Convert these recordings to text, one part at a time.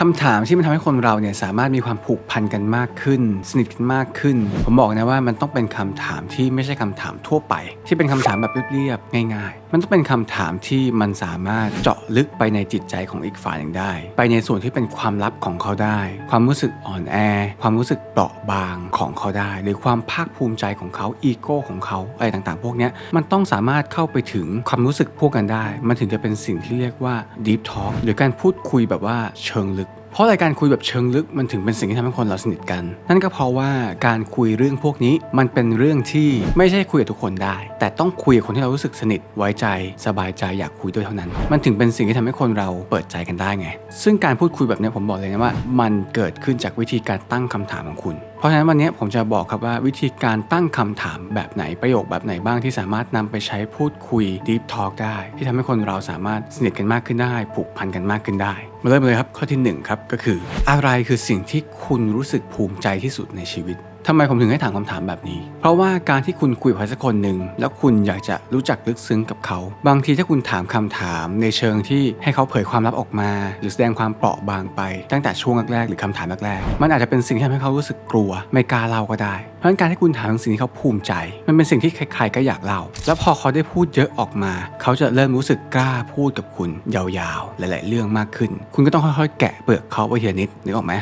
คำถามที่มันทำให้คนเราเนี่ยสามารถมีความผูกพันกันมากขึ้น สนิทกันมากขึ้น ผมบอกนะว่ามันต้องเป็นคำถามที่ไม่ใช่คำถามทั่วไป ที่เป็นคำถามแบบเรียบๆง่ายๆ มันต้องเป็นคำถามที่มันสามารถเจาะลึกไปในจิตใจของอีกฝ่ายหนึ่งได้ ไปในส่วนที่เป็นความลับของเขาได้ ความรู้สึกอ่อนแอ ความรู้สึกเปราะบางของเขาได้ หรือความภาคภูมิใจของเขาอีโก้ของเขาอะไรต่างๆ พวกนี้มันต้องสามารถเข้าไปถึงความรู้สึกพวกกันได้ มันถึงจะเป็นสิ่งที่เรียกว่า deep talk หรือการพูดคุยแบบว่าเชิงลึก เพราะรายการคุยแบบเชิงลึกมันถึงเป็นสิ่งที่ทำให้คนเราสนิทกัน นั่นก็เพราะว่าการคุยเรื่องพวกนี้มันเป็นเรื่องที่ไม่ใช่คุยกับทุกคนได้ แต่ต้องคุยกับคนที่เรารู้สึกสนิทไว้ใจ สบายใจอยากคุยด้วยเท่านั้น มันถึงเป็นสิ่งที่ทำให้คนเราเปิดใจกันได้ไง ซึ่งการพูดคุยแบบนี้ผมบอกเลยนะว่า มันเกิดขึ้นจากวิธีการตั้งคำถามของคุณ ราะฉะนั้นวันนี้ผมจะบอกครับว่าวิธีการตั้งคำถามแบบไหนประโยคแบบไหนบ้างที่สามารถนำไปใช้พูดคุย deep talk ได้ ที่ทำให้คนเราสามารถสนิทกันมากขึ้นได้ ผูกพันกันมากขึ้นได้ มาเริ่มเลยครับ ข้อที่หนึ่งครับก็คือ อะไรคือสิ่งที่คุณรู้สึกภูมิใจที่สุดในชีวิต ทำไมผมถึงให้ถามคำถามแบบนี้ เพราะว่าการที่คุณคุยกับใครสักคนหนึ่งแล้วคุณอยากจะรู้จักลึกซึ้งกับเขา บางทีถ้าคุณถามคำถามในเชิงที่ให้เขาเผยความลับออกมา หรือแสดงความเปราะบางไป ตั้งแต่ช่วงแรกๆหรือคำถามแรกๆมันอาจจะเป็นสิ่งที่ทำให้เขารู้สึกกลัว ไม่กล้าเล่าก็ได้ ราะงั้นการที่คุณถามสิ่งที่เขาภูมิใจ มันเป็นสิ่งที่ใครๆก็อยากเล่า แล้วพอเขาได้พูดเยอะออกมา เขาจะเริ่มรู้สึกกล้าพูดกับคุณยาวๆ หลาย ๆ เรื่องมากขึ้น คุณก็ต้องค่อยๆ แกะเปลือกเขาไปทีละนิดนึกออกไหม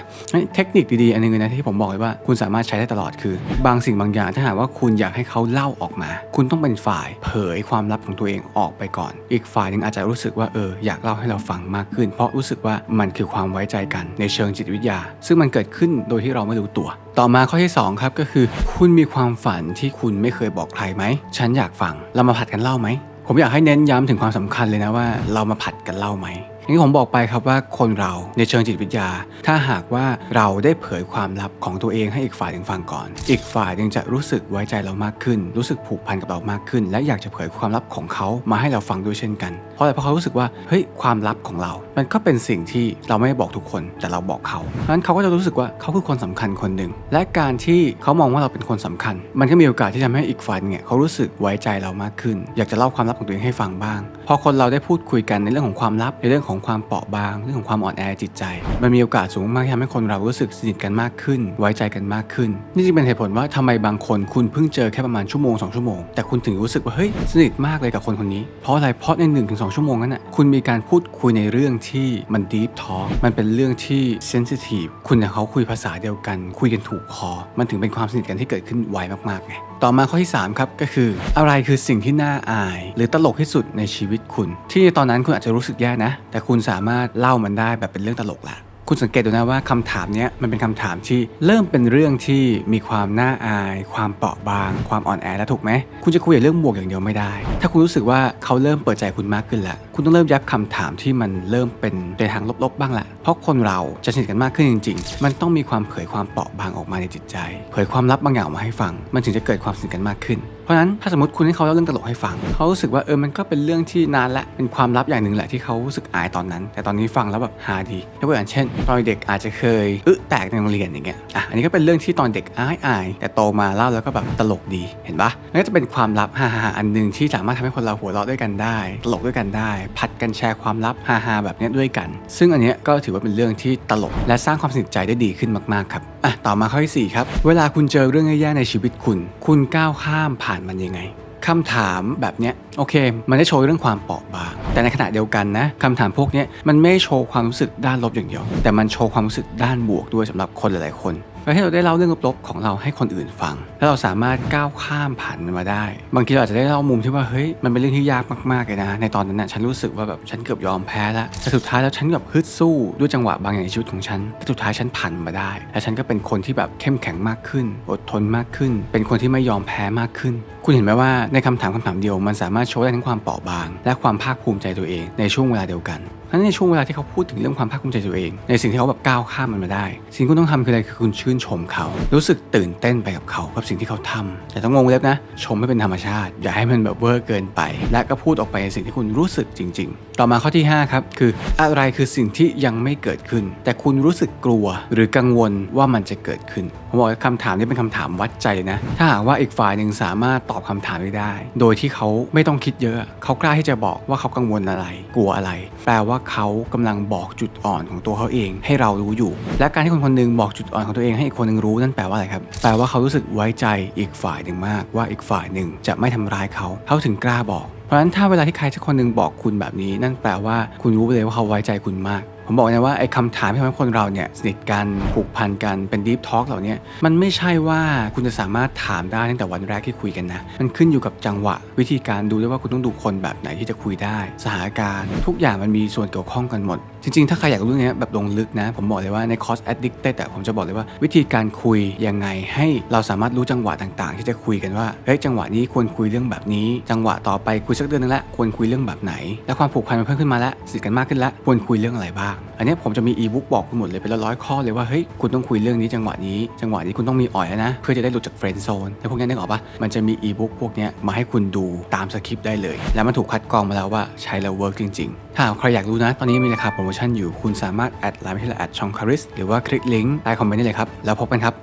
เทคนิคดีๆ อันหนึงนะที่ผมบอกเลยว่าคุณสามารถใช้ได้ตลอดคือ บางสิ่งบางอย่างถ้าหากว่าคุณอยากให้เขาเล่าออกมา คุณต้องเป็นฝ่ายเผยความลับของตัวเองออกไปก่อน อีกฝ่ายหนึงอาจจะรู้สึกว่าเอออยากเล่าให้เราฟังมากขึ้น เพราะรู้สึกว่ามันคือความไว้ใจกันในเชิงจิตวิทยา ซึ่งมันเกิดขึ้นโดยที่เราไม่รู้ตัวต่อมาข้อที่สองครับก็คือ คุณมีความฝันที่คุณไม่เคยบอกใครไหม ฉันอยากฟัง เรามาผัดกันเล่าไหม ผมอยากให้เน้นย้ำถึงความสำคัญเลยนะว่า เรามาผัดกันเล่าไหม อย่างที่ผมบอกไปครับว่าคนเราในเชิงจิตวิทยา ถ้าหากว่าเราได้เผยความลับของตัวเองให้อีกฝ่ายหนึ่งฟังก่อน อีกฝ่ายหนึ่งจะรู้สึกไว้ใจเรามากขึ้น รู้สึกผูกพันกับเรามากขึ้น และอยากจะเผยความลับของเขามาให้เราฟังด้วยเช่นกัน เพราะอะไรเพราะเขารู้สึกว่าเฮ้ยความลับของเรา มันก็เป็นสิ่งที่เราไม่ได้บอกทุกคน แต่เราบอกเขาเพราะนั้นเขาก็จะรู้สึกว่าเขาคือคนสำคัญคนหนึ่งและการที่เขามองว่าเราเป็นคนสำคัญ มันก็มีโอกาสที่ทำให้อีกฝ่ายเนี่ยเขารู้สึกไว้ใจเรามากขึ้น อยากจะเล่าความลับของตัวเองให้ฟังบ้าง พอคนเราได้พูดคุยกันในเรื่องของความลับในเรื่องของของความเปราะบาง เรื่องของความอ่อนแอจิตใจ มันมีโอกาสสูงมากที่ทำให้คนเรารู้สึกสนิทกันมากขึ้น ไว้ใจกันมากขึ้น นี่จึงเป็นเหตุผลว่าทำไมบางคนคุณเพิ่งเจอแค่ประมาณชั่วโมงสองชั่วโมงแต่คุณถึงรู้สึกว่าเฮ้ยสนิทมากเลยกับคนคนนี้เพราะอะไรเพราะในหนึ่งถึงสองชั่วโมงนั้นน่ะคุณมีการพูดคุยในเรื่องที่มัน deep talk มันเป็นเรื่องที่ sensitive คุณกับเขาคุยภาษาเดียวกัน คุยกันถูกคอมันถึงเป็นความสนิทกันที่เกิดขึ้นไวมากๆไง ต่อมาข้อที่สามครับก็คือ อะไรคือสิ่งที่น่าอาย หรือตลกที่สุดในชีวิตคุณ ที่ตอนนั้นคุณอาจจะรู้สึกแย่นะ แต่คุณสามารถเล่ามันได้แบบเป็นเรื่องตลกละ คุณสังเกตดูนะว่าคำถามนี้มันเป็นคำถามที่เริ่มเป็นเรื่องที่มีความน่าอาย ความเปราะบาง ความอ่อนแอแล้วถูกไหม คุณจะคุยเรื่องบวกอย่างเดียวไม่ได้ ถ้าคุณรู้สึกว่าเขาเริ่มเปิดใจคุณมากขึ้นแล้วคุณต้องเริ่มยับคำถามที่มันเริ่มเป็นในทางลบๆบ้างละเพราะคนเราจะสนิทกันมากขึ้นจริง ๆ มันต้องมีความเผยความเปราะบางออกมาในจิตใจ เผยความลับบางอย่างออกมาให้ฟัง มันถึงจะเกิดความสนิทกันมากขึ้นเพราะฉะนั้นถ้าสมมติคุณให้เขาเล่าเรื่องตลกให้ฟัง เขารู้สึกว่าเออมันก็เป็นเรื่องที่นานละเป็นความลับอย่างหนึ่งแหละที่เขารู้สึกอายตอนนั้น แต่ตอนนี้ฟังแล้วแบบฮาดียกตัวอย่างเช่นตอนเด็กอาจจะเคยอึแตกในโรงเรียนอย่างเงี้ยอะอันนี้ก็เป็นเรื่องที่ตอนเด็กอายอายแต่โตมาเล่าแล้วก็แบบตลกดีเห็นปะมันก็จะเป็นความลับฮ่าๆอันหนึ่งที่สามารถทำให้คนเราหัวเราะด้วยกันได้ ตลกด้วยกันได้ ผัดกันแชร์ความลับฮ่าๆแบบเนี้ยด้วยกัน ซึ่งอันเนี้ยก็ถือว่าเป็นเรื่องที่ตลก และสร้างความสนิทใจได้ดีขึ้นมากๆครับอะต่อมาข้อที่สี่ครับเวลาคุณเจอเรื่องแย่ๆในชีวิตคุณ คุณก้าวข้ามผ่านมันยังไง คำถามแบบเนี้ยโอเค มันได้โชว์เรื่องความเปราะบาง แต่ในขณะเดียวกันนะคำถามพวกนี้มันไม่โชว์ความรู้สึกด้านลบอย่างเดียว แต่มันโชว์ความรู้สึกด้านบวกด้วยสำหรับคนหลายๆคน เพื่อให้เราได้เล่าเรื่องลบๆของเราให้คนอื่นฟัง แล้วเราสามารถก้าวข้ามผ่านมันมาได้ บางทีเราอาจจะได้เล่ามุมที่ว่าเฮ้ยมันเป็นเรื่องที่ยากมากๆเลยนะ ในตอนนั้นน่ะฉันรู้สึกว่าแบบฉันเกือบยอมแพ้แล้วแต่สุดท้ายแล้วฉันแบบฮึดสู้ด้วยจังหวะบางอย่างในชีวิตของฉันแต่สุดท้ายฉันผ่านมาได้ และฉันก็เป็นคนที่แบบเข้มแข็งมากขึ้น อดทนมากขึ้น เป็นคนที่ไม่ยอมแพ้มากขึ้น คุณเห็นไหมว่าในคำถามคำถามเดียวมันสามารถโชว์ได้ทั้งความเปราะบาง และความภาคภูมิใจตัวเองในช่วงเวลาเดียวกัน นั้นในช่วงเวลาที่เขาพูดถึงเรื่องความภาคภูมิใจตัวเอง ในสิ่งที่เขาแบบก้าวข้ามมันมาได้ สิ่งที่คุณต้องทำคืออะไรคือคุณชื่นชมเขา รู้สึกตื่นเต้นไปกับเขากับสิ่งที่เขาทำแต่ต้องงงเล็บนะ ชมไม่เป็นธรรมชาติ อย่าให้มันแบบเวอร์เกินไป และก็พูดออกไปในสิ่งที่คุณรู้สึกจริง ๆต่อมาข้อที่ 5 ครับ คืออะไรคือสิ่งที่ยังไม่เกิดขึ้น แต่คุณรู้สึกกลัวหรือกังวลว่ามันจะเกิดขึ้นผมบอกว่าคำถามนี้เป็นคำถามวัดใจนะ ถ้าหากว่าอีกฝ่ายหนึ่งสามารถตอบคำถามได้ โดยที่เขาไม่ต้องคิดเยอะ เขากล้าที่จะบอกว่าเขากังวลอะไร กลัวอะไร แปลว่าเขากำลังบอกจุดอ่อนของตัวเขาเอง ให้เรารู้อยู่ และการที่คนคนหนึงบอกจุดอ่อนของตัวเองให้อีกคนหนึ่งรู้นั่นแปลว่าอะไรครับ แปลว่าเขารู้สึกไว้ใจอีกฝ่ายหนึ่งมาก ว่าอีกฝ่ายหนึ่งจะไม่ทำร้ายเขา เขาถึงกล้าบอก ราะฉะนั้นถ้าเวลาที่ใครสักคนหนึ่งบอกคุณแบบนี้ นั่นแปลว่าคุณรู้ไปเลยว่าเขาไว้ใจคุณมากผมบอกนะว่าไอ้คำถามที่ทำให้คนเราเนี่ยสนิทกันผูกพันกันเป็นดีฟทอ l k เหล่านี้มันไม่ใช่ว่าคุณจะสามารถถามได้ตั้งแต่วันแรกที่คุยกันนะ มันขึ้นอยู่กับจังหวะ วิธีการดูด้วยว่าคุณต้องดูคนแบบไหนที่จะคุยได้ สถานการณ์ ทุกอย่างมันมีส่วนเกี่ยวข้องกันหมด จริงๆ ถ้าใครอยากรู้เรื่องนี้แบบลงลึกนะ ผมบอกเลยว่าในคอร์ส addicted แต่ผมจะบอกเลยว่าวิธีการคุยยังไงให้เราสามารถรู้จังหวะต่างๆ ที่จะคุยกันว่าเฮ้ยจังหวะนี้ควรคุยเรื่องแบบนี้ จังหวะต่อไปคุยสักเดือนนึงละควรคุยเรื่องแบบไหน และความผูกพันมันเพิ่มขึ้นมาล้วสนิทกันมากขึ้นล้วควรคุยเรื่องอะไรบ้าง อันนี้ผมจะมีอีบุ๊กบอกคุณหมดเลยเป็นร้อยๆข้อเลยว่าเฮ้ยคุณต้องคุยเรื่องนี้จังหวะนี้ จังหวะนี้คุณต้องมีอ่อยนะเพื่อจะได้หลุดจากเฟรนด์โซนแล้วพวกนี้นึกออกปะมันจะมีอีบุ๊กพวกนี้มาให้คุณดูตามสคริปต์ได้เลย แล้วมันถูกคัดกรองมาแล้วว่าใช้แล้วเวิร์กจริงๆถ้าหากใครอยากรู้นะ ตอนนี้มีราคาโปรโมชั่นอยู่ คุณสามารถแอดไลน์ไปที่แอดชองคาริสหรือว่าคลิกลิงก์ใต้คอมเมนต์ได้เลยครับ แล้วพบกันครับ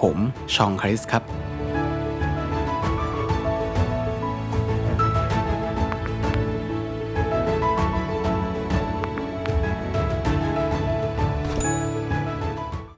ผมชองคาริสครับ